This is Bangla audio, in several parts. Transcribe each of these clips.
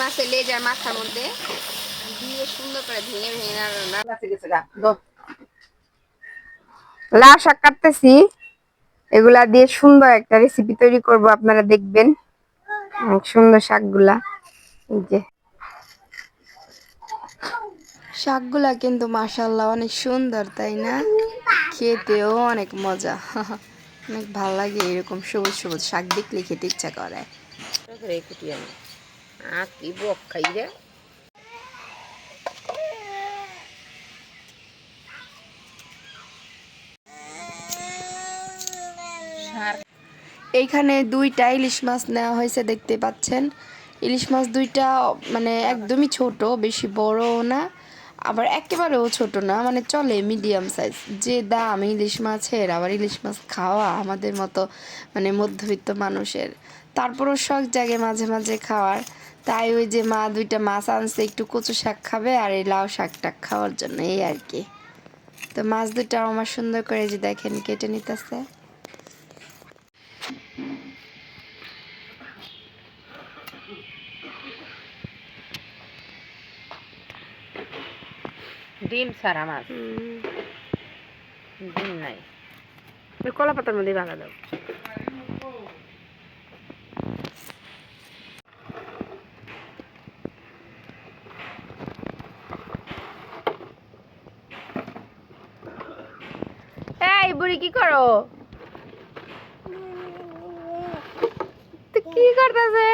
মাছের লেজার মাথার মধ্যে দিয়ে সুন্দর করে ভেঙে ভেঙে রান্না শাক কাটতেছি। এগুলা দিয়ে সুন্দর একটা রেসিপি তৈরি করব আপনারা দেখবেন। অনেক সুন্দর শাকগুলা। এই যে। শাকগুলা কিন্তু মাশাল্লাহ অনেক সুন্দর তাই না? খেতেও অনেক মজা। অনেক ভালো লাগে এরকম সবুজ সবুজ শাক দেখলে খেতে ইচ্ছা করে। বক এইখানে দুইটা ইলিশ মাছ নেওয়া হয়েছে, দেখতে পাচ্ছেন। ইলিশ মাছ দুইটা মানে একদমই ছোট, বেশি বড়ও না, আবার একেবারেও ছোট না মানে চলে মিডিয়াম সাইজ যে দাম ইলিশ মাছের, আবার ইলিশ মাছ খাওয়া আমাদের মতো মানে মধ্যবিত্ত মানুষের। তারপরও শখ জাগে মাঝে মাঝে খাওয়ার। তাই ওই যে মা দুইটা মাছ আনছে একটু কচু শাক খাবে আর এই লাউ শাকটা খাওয়ার জন্য এই আর কি। তো মাছ দুটা আমার সুন্দর করে যে দেখেন কেটে নিতেছে। ডিম সারা মাছ? ডিম নাই। কলা পাতার মধ্যে ভাঙা দাও। এই বুড়ি, কি করো? কি করতেছে?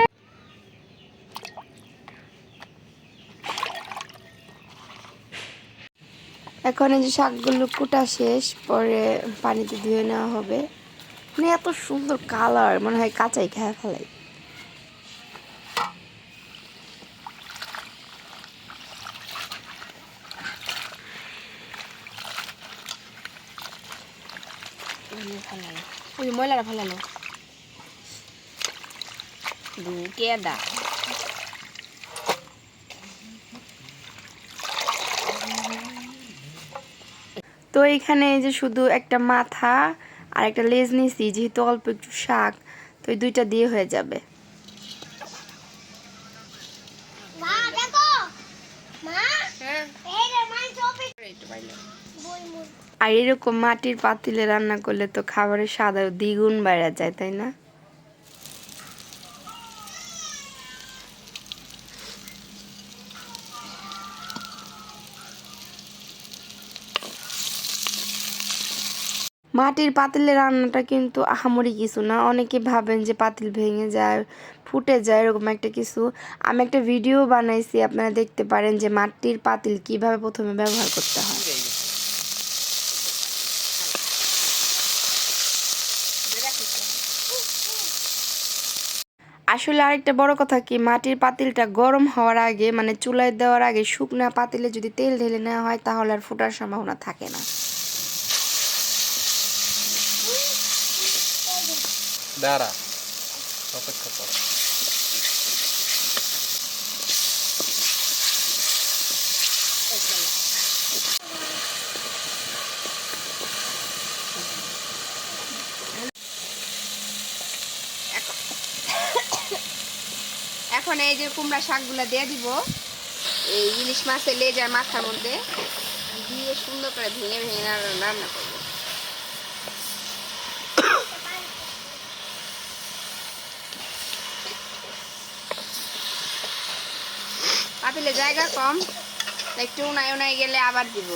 এখন এই যে শাকগুলো কুটা শেষ, পরে পানিতে ধুয়ে নেওয়া হবে। মানে এত সুন্দর কালার মনে হয় কাঁচাই খেয়ে ফেলাই। ওই ময়লাটা ফেলানো দু কেদা তো এখানে যে শুধু একটা মাথা আর একটা লেজ নিয়েছি যেহেতু অল্প একটু শাক তো এই দুইটা দিয়ে হয়ে যাবে। মা আর এরকম মাটির পাতিলে রান্না করলে তো খাবারের স্বাদ দ্বিগুণ বেড়ে যায়, তাই না? মাটির পাতিলে রান্নাটা কিন্তু আহামরি কিছু না। অনেকে ভাবেন যে পাতিল ভেঙে যায়, ফুটে যায়, এরকম একটা কিছু। আমি একটা ভিডিও বানাইছি, আপনারা দেখতে পারেন যে মাটির পাতিল কীভাবে প্রথমে ব্যবহার করতে হয়। আসলে আরেকটা বড় কথা কি, মাটির পাতিলটা গরম হওয়ার আগে মানে চুলায় দেওয়ার আগে শুকনা পাতিলে যদি তেল ঢেলে নেওয়া হয়, তাহলে আর ফোটার সম্ভাবনা থাকে না। দাঁড়া, অপেক্ষা কর। এখন এই যে কুমড়া শাকগুলো দিয়ে দিব। এই ইলিশ মাছের লেজার মাথার মধ্যে দিয়ে সুন্দর করে ভেঙে ভেঙে রান্না করব। পাতিলে জায়গা কম, একটু উনায় উনাই গেলে আবার দিব।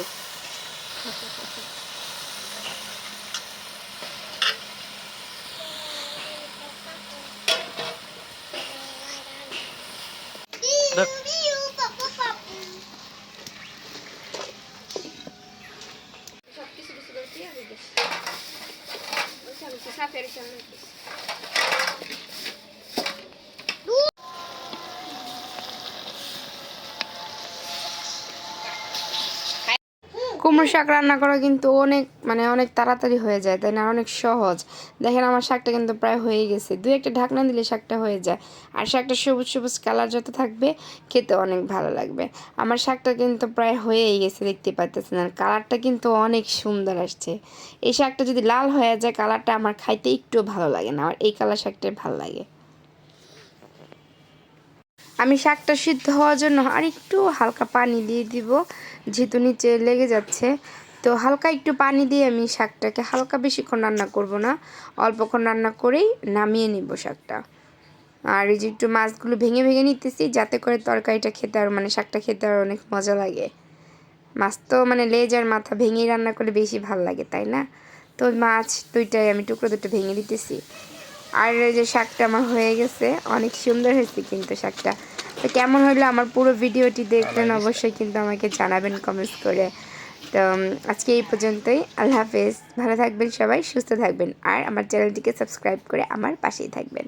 Arkadaşlar perişanlık. কুমড়ো শাক রান্না করা কিন্তু অনেক মানে অনেক তাড়াতাড়ি হয়ে যায়, তাই না? অনেক সহজ। দেখেন আমার শাকটা কিন্তু প্রায় হয়ে গেছে। দুই একটা ঢাকনা দিলে শাকটা হয়ে যায়। আর শাকটা সবুজ সবুজ কালার যত থাকবে, খেতে অনেক ভালো লাগবে। আমার শাকটা কিন্তু প্রায় হয়েই গেছে, দেখতে পাইতেছেন। আর কালারটা কিন্তু অনেক সুন্দর আসছে। এই শাকটা যদি লাল হয়ে যায়, কালারটা আমার খাইতে একটু ভালো লাগে না। আমার এই কালার শাকটাই ভালো লাগে। আমি শাকটা সিদ্ধ হওয়ার জন্য আর একটু হালকা পানি দিয়ে দিব। যেহেতু নিচে লেগে যাচ্ছে, তো হালকা একটু পানি দিয়ে আমি শাকটাকে হালকা বেশিক্ষণ রান্না করব না। অল্পক্ষণ রান্না করেই নামিয়ে নিব শাকটা। আর এই যে একটু মাছগুলো ভেঙে ভেঙে নিতেছি, যাতে করে তরকারিটা খেতে আর মানে শাকটা খেতে আর অনেক মজা লাগে। মাছ তো মানে লেজ আর মাথা ভেঙেই রান্না করলে বেশি ভালো লাগে, তাই না? তো মাছ দুইটাই আমি টুকরো দুটো ভেঙে দিতেছি। আর যে শাকটা আমার হয়ে গেছে, অনেক সুন্দর হয়েছে কিন্তু শাকটা। তো কেমন হলো আমার পুরো ভিডিওটি দেখলেন অবশ্যই কিন্তু আমাকে জানাবেন কমেন্টস করে। তো আজকে এই পর্যন্তই। আল্লাহ হাফেজ। ভালো থাকবেন সবাই সুস্থ থাকবেন। আর আমার চ্যানেলটিকে সাবস্ক্রাইব করে আমার পাশেই থাকবেন।